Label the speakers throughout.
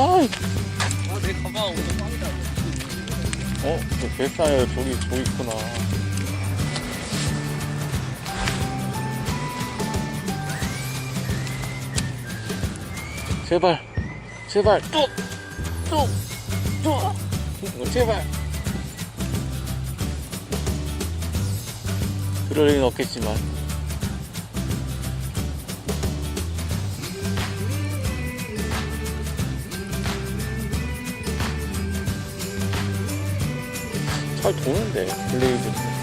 Speaker 1: 아이,
Speaker 2: 아내 가방 오늘 빵이다.
Speaker 1: 어? 저 뱃사에 저기, 저기 있구나. 제발, 제발, 또, 또, 또, 어, 제발. 그럴 리는 없겠지만. 잘 도는데, 블레이드.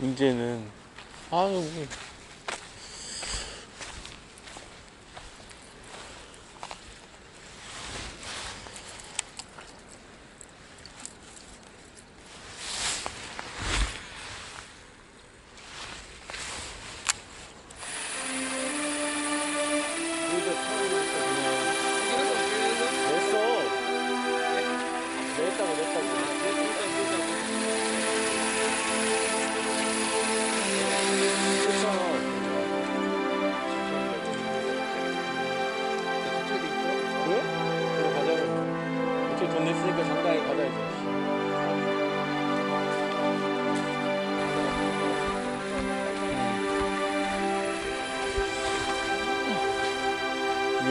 Speaker 1: 문제는 아유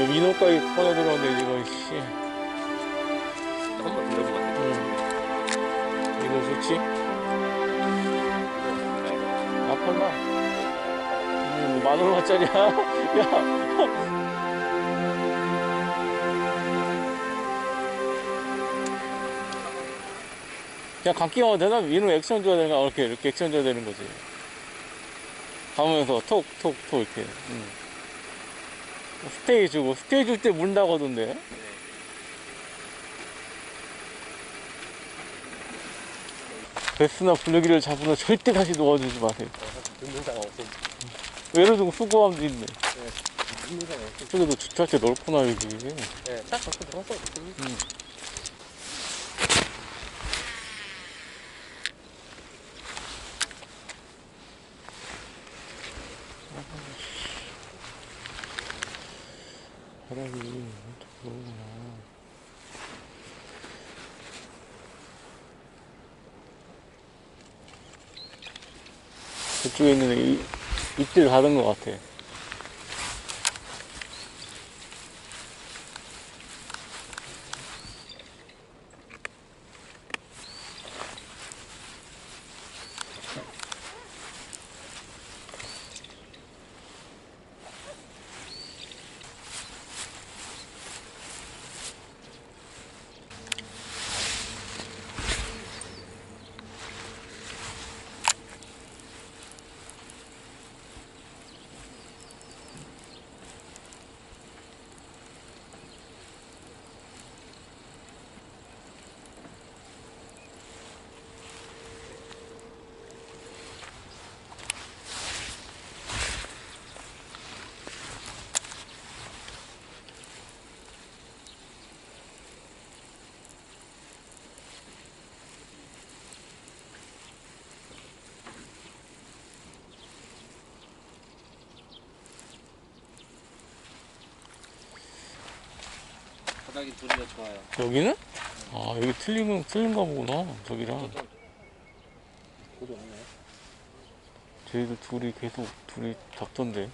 Speaker 1: 민호까지 꺼내 들어오는데 지금 씨.
Speaker 2: 한번 불러줘 봐.
Speaker 1: 응. 이거 좋지? 아팔라. 음, 만 얼마짜리야? 야. 그냥 감기 가면 되나? 민호 액션 줘야 되나? 이렇게, 이렇게 액션 줘야 되는 거지. 가면서 톡, 톡, 톡, 이렇게. 응. 스테이 주고, 스테이 줄 때 문다고 하던데. 베스나 블루기를 잡으면 절대 다시 놓아주지 마세요.
Speaker 2: 사람 없어.
Speaker 1: 예를 들고 수고함도 있네.
Speaker 2: 없어.
Speaker 1: 저기도 주차할 때 넓구나, 여기.
Speaker 2: 네, 딱 갖고 들어왔어.
Speaker 1: 응. 바닥이 어떻게 그러구나. 그쪽에 있는 이, 입질 가는 것 같아.
Speaker 2: 각각이 둘이 더 좋아요.
Speaker 1: 여기는? 아 여기 틀린 건 틀린가 보구나 저기랑
Speaker 2: 고도 없나요?
Speaker 1: 쟤들 둘이 계속 둘이 잡던데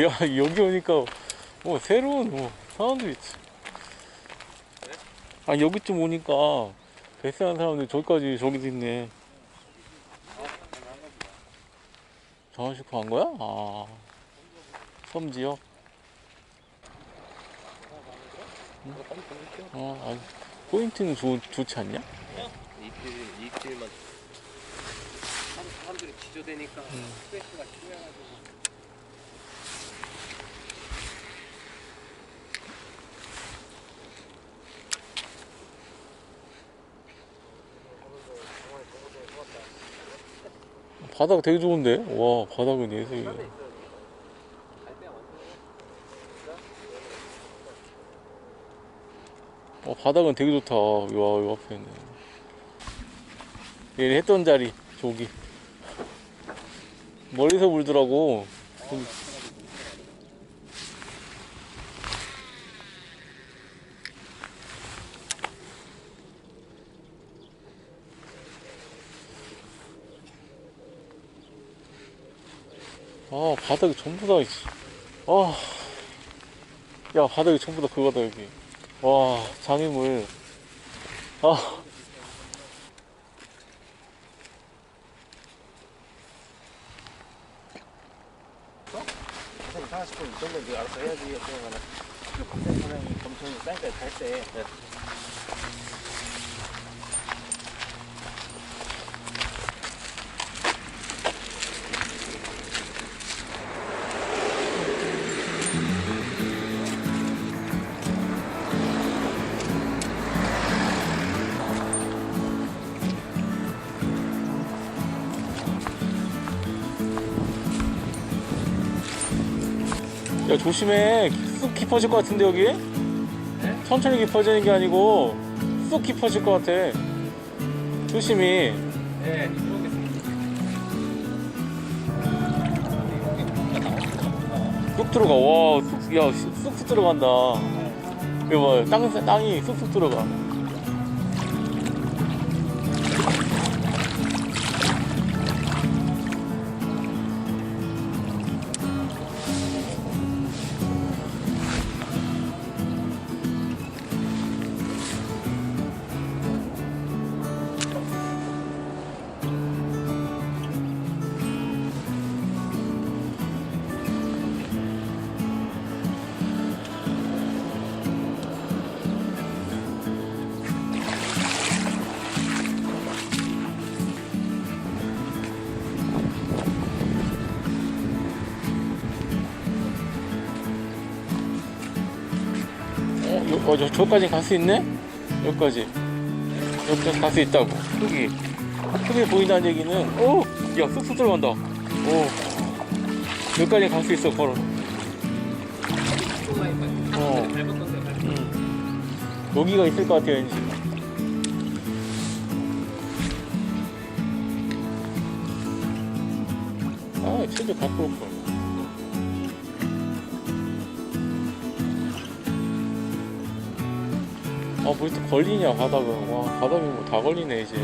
Speaker 1: 야 여기 오니까 뭐 새로운 뭐 사람도 있지. 아 여기쯤 오니까 베스한 사람들 저기까지 저기도 있네. 정한식구 한 거야? 아 섬지역.
Speaker 2: 보내주세요.
Speaker 1: 어, 아니, 포인트는 좋, 좋지 않냐?
Speaker 2: 이길 이길만. 사람들이 지저대니까 스트레스가 심해가지고.
Speaker 1: 바닥 되게 좋은데? 와 바닥은
Speaker 2: 때가 많죠.
Speaker 1: 어, 바닥은 되게 좋다. 와, 요 앞에는. 얘 했던 자리, 저기. 멀리서 물더라고. 그- 아, 바닥이 전부 다, 있어. 아. 야, 바닥이 전부 다 그거다, 여기. 와, 장애물. 아.
Speaker 3: 이 네가 알아서 해야지 그러면은 검토는 사이까지 갈때
Speaker 1: 조심해. 쑥 깊어질 것 같은데, 여기? 천천히 깊어지는 게 아니고, 쑥 깊어질 것 같아. 조심히.
Speaker 2: 네.
Speaker 1: 쑥 들어가. 와, 쑥, 야, 씨, 쑥쑥 들어간다. 이거 봐, 땅, 땅이 쑥쑥 들어가. 어, 저, 저까지 갈 수 있네? 여기까지. 여기까지 갈 수 있다고. 흙이. 흙이 보인다는 얘기는, 오! 야, 쑥쑥 들어간다. 오. 여기까지 갈 수 있어, 걸어. 어.
Speaker 2: 밟을
Speaker 1: 음. 여기가 있을 것 같아요, 왠지. 아, 진짜 갖고 올 걸. 아, 뭐 또 걸리냐, 바닥은. 와, 바닥이 뭐 다 걸리네, 이제.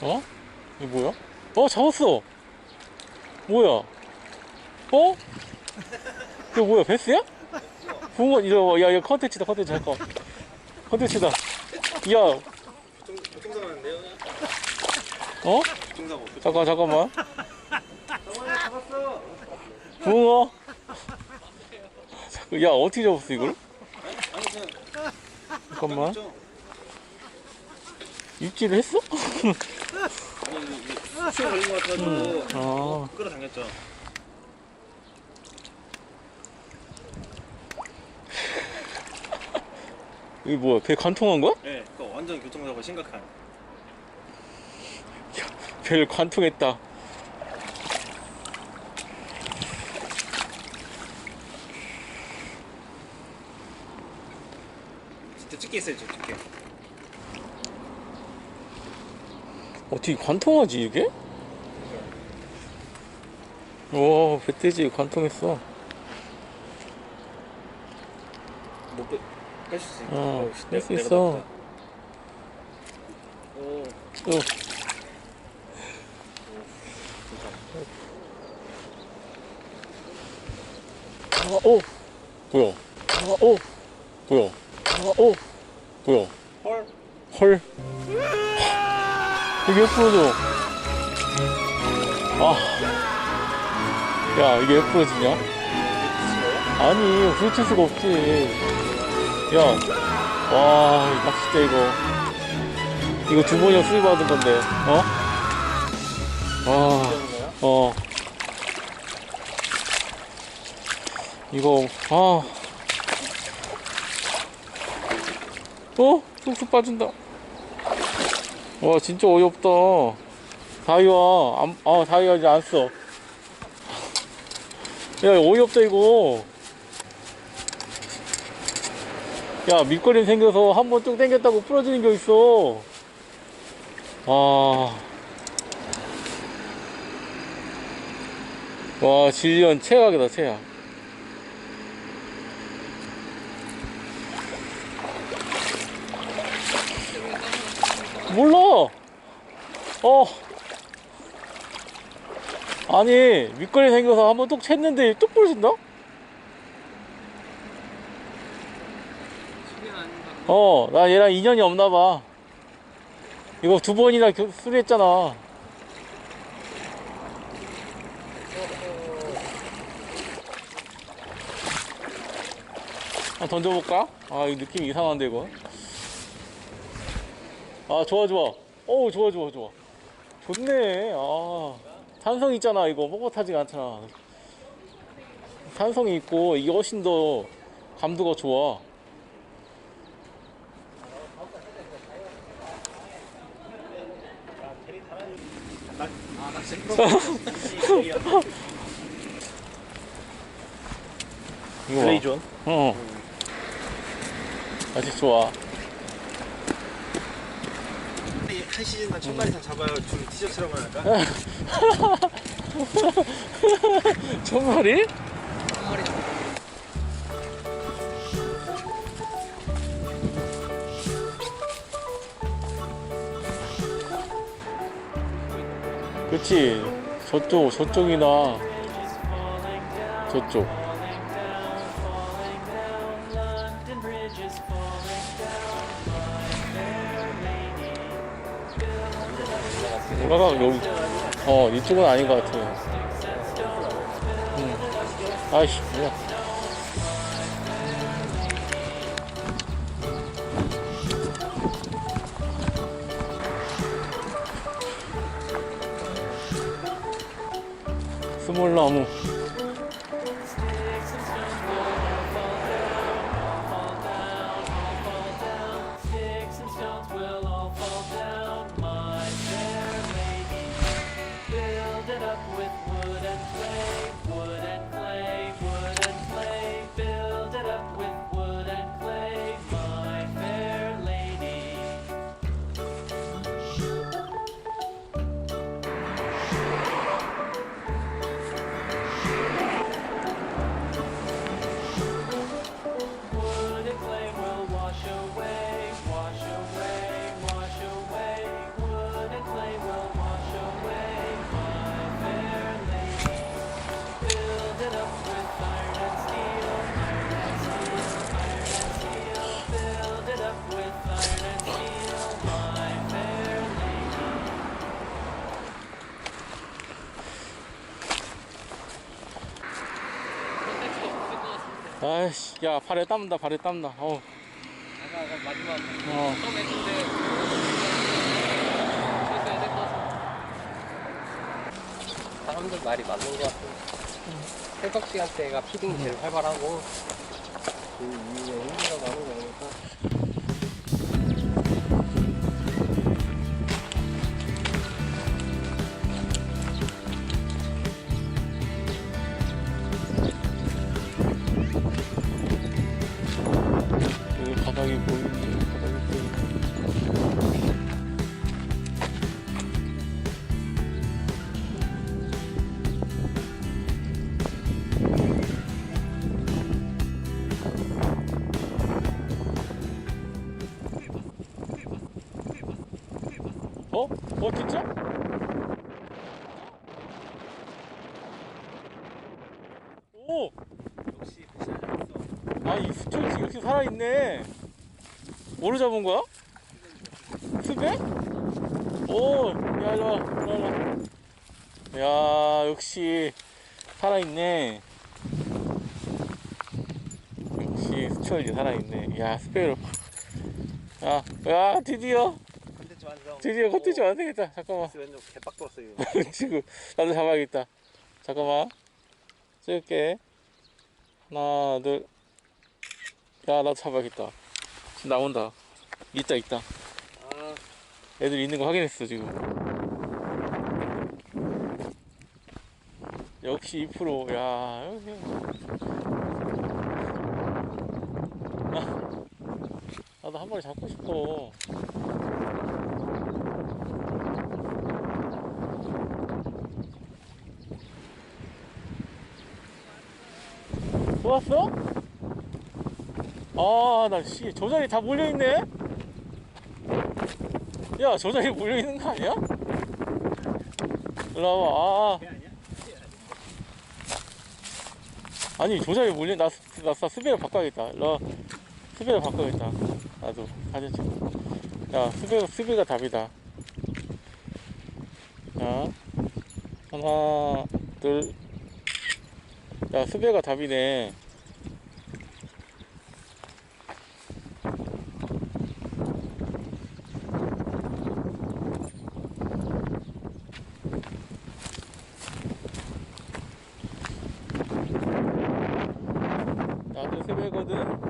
Speaker 1: 어? 이거 뭐야? 어, 잡았어! 뭐야? 어? 이거 뭐야, 베스야? 붕어 이거 뭐, 야, 야 컨텐츠다 컨텐츠 잠깐. 컨텐츠다. 야? 어? 잠깐 잠깐만. 붕어. 야 어떻게 잡았어 이걸? 잠깐만.
Speaker 3: 좀
Speaker 1: 입질을 했어?
Speaker 3: 수에 걸린 것 같아가지고
Speaker 1: 아,
Speaker 3: 끌어당겼죠.
Speaker 1: 이게 뭐야? 배 관통한 거야?
Speaker 3: 네, 그거 완전 교통사고 심각한.
Speaker 1: 배를 관통했다.
Speaker 3: 진짜 찍게 있어요, 저 찍게.
Speaker 1: 어떻게 관통하지 이게? 와, 배돼지 관통했어.
Speaker 3: 못 빼, 뺄수 있어.
Speaker 1: 어,
Speaker 3: 씨,
Speaker 1: 뺄수
Speaker 3: 내가-
Speaker 1: 있어.
Speaker 3: 오,
Speaker 1: 어, 아, 오, 뭐야? 아, 오, 뭐야? 아, 오, 뭐야?
Speaker 3: 헐.
Speaker 1: 헐. 이게 왜 부러져? 아. 야, 이게 왜 부러지냐? 아니, 부딪힐 수가 없지. 야, 와, 이 낚싯대 이거. 이거 두 번이나 수리받은 건데, 어? 와, 어. 이거, 아. 어? 쑥쑥 빠진다. 와, 진짜 어이없다. 다이와, 안, 아, 다이와 이제 안 써. 야, 어이없다, 이거. 야, 밑거림 생겨서 한 번 쭉 당겼다고 부러지는 게 있어. 아. 와, 질리언 최악이다, 최악. 몰라. 어. 아니, 밑거리 생겨서 한번 뚝 챘는데 뚝 부러진다? 어, 나 얘랑 인연이 없나 봐. 이거 두 번이나 교- 수리했잖아. 아, 던져볼까? 아, 이 느낌 이상한데, 이거. 아, 좋아, 좋아. 어우, 좋아, 좋아, 좋아. 좋네. 아, 탄성 있잖아, 이거. 뻣뻣하지가 않잖아. 탄성이 있고, 이게 훨씬 더 감도가 좋아. 이거 봐.
Speaker 3: 블레이존.
Speaker 1: 어. 아직 좋아.
Speaker 3: 한 시즌 한 천마리 이상 잡아요. 줄 티셔츠라고 할까?
Speaker 1: 정말이? 그치 저쪽 저쪽이나 저쪽 올라가 여기 어 이쪽은 아닌 것 같아. 응. 아이씨 뭐야. 스몰 나무 야, 발에 땀나, 발에 땀나. 어,
Speaker 2: 아까 아까 마지막
Speaker 1: 어.
Speaker 2: 처음 했는데 취소해야 될것. 사람들 말이 맞는 것 같아. 새벽 시간대가 피딩이 제일 활발하고
Speaker 1: 있네. 뭐로 잡은 거야? 수배? 오, 야, 일로 와. 야, 역시 살아있네. 역시 수철이 살아있네. 야, 스페로. 야, 야, 드디어. 드디어 컨텐츠 완성했다. 잠깐만.
Speaker 3: 왼쪽 개빡.
Speaker 1: 지금 나도 잡아야겠다. 잠깐만. 찍을게. 하나, 둘. 야, 나도 잡아야겠다. 지금 나온다. 있다, 있다.
Speaker 3: 아,
Speaker 1: 애들 있는 거 확인했어, 지금. 역시 2%. 야. 아, 나도 한 마리 잡고 싶어. 또 왔어? 아, 나 씨, 저 자리 다 몰려있네? 야, 저 자리에 몰려있는 거 아니야? 일로 와봐, 아. 아니, 저 자리에 몰려, 나, 수- 나, 나 수배를 바꿔야겠다. 일로 와. 수배를 바꿔야겠다. 나도, 사진 찍어. 야, 수배, 수배가 답이다. 자, 하나, 둘. 야, 수배가 답이네. 나도 수배거든.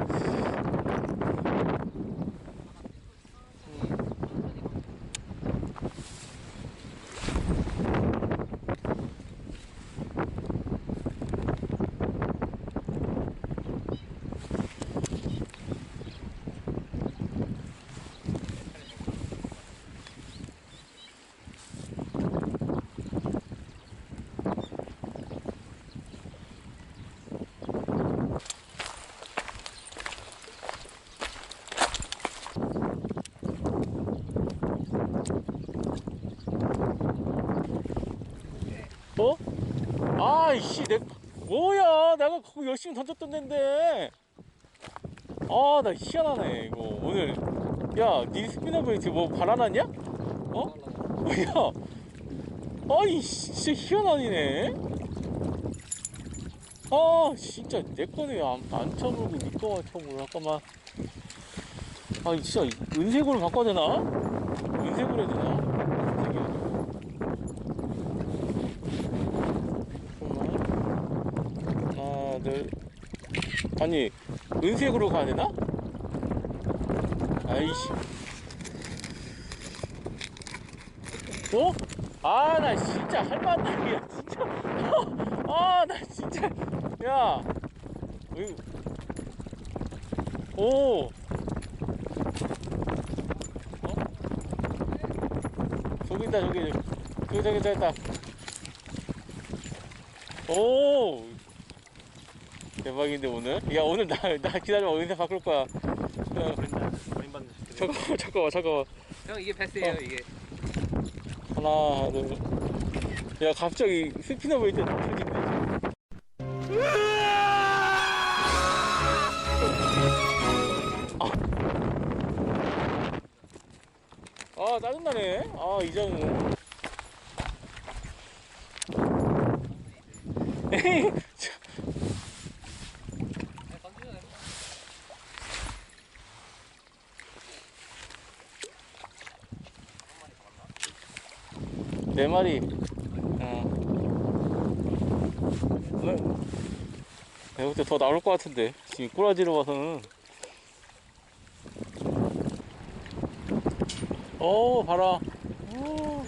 Speaker 1: 어? 아이씨, 내, 뭐야. 내가 그거 열심히 던졌던 데인데. 아, 나 희한하네, 이거. 오늘. 야, 니 스피너 브레이트 뭐 바라났냐? 어? 야. 아이, 진짜 희한하네. 아, 진짜 내 거네. 안, 안 쳐보고 니 거만 쳐보고. 잠깐만. 아, 진짜 은색으로 바꿔야 되나? 은색으로 해야 되나? 은색이 아니고. 잠깐만. 하나, 둘. 아니, 은색으로 가야 되나? 아이씨. 어? 아, 나 진짜 할만하다. 야, 진짜. 아, 나 진짜. 야. 오. 어? 저기 있다, 저기. 저기, 저기, 저기 있다. 오 대박인데 오늘? 야 오늘 나 나 기다려 은색 바꿀 거야.
Speaker 3: 많이 받는
Speaker 1: 잠깐만 잠깐만 잠깐만.
Speaker 2: 형 이게 패스예요
Speaker 1: 어.
Speaker 2: 이게.
Speaker 1: 하나 둘야 갑자기 스피너 보일 때 터진대 아. 짜증나네. 아 이장우 에이
Speaker 2: 던져
Speaker 1: 네 마리. 어. 네. 내가 볼때 더 나올 것 같은데. 지금 꼬라지로 봐서는. 오, 봐라. 오.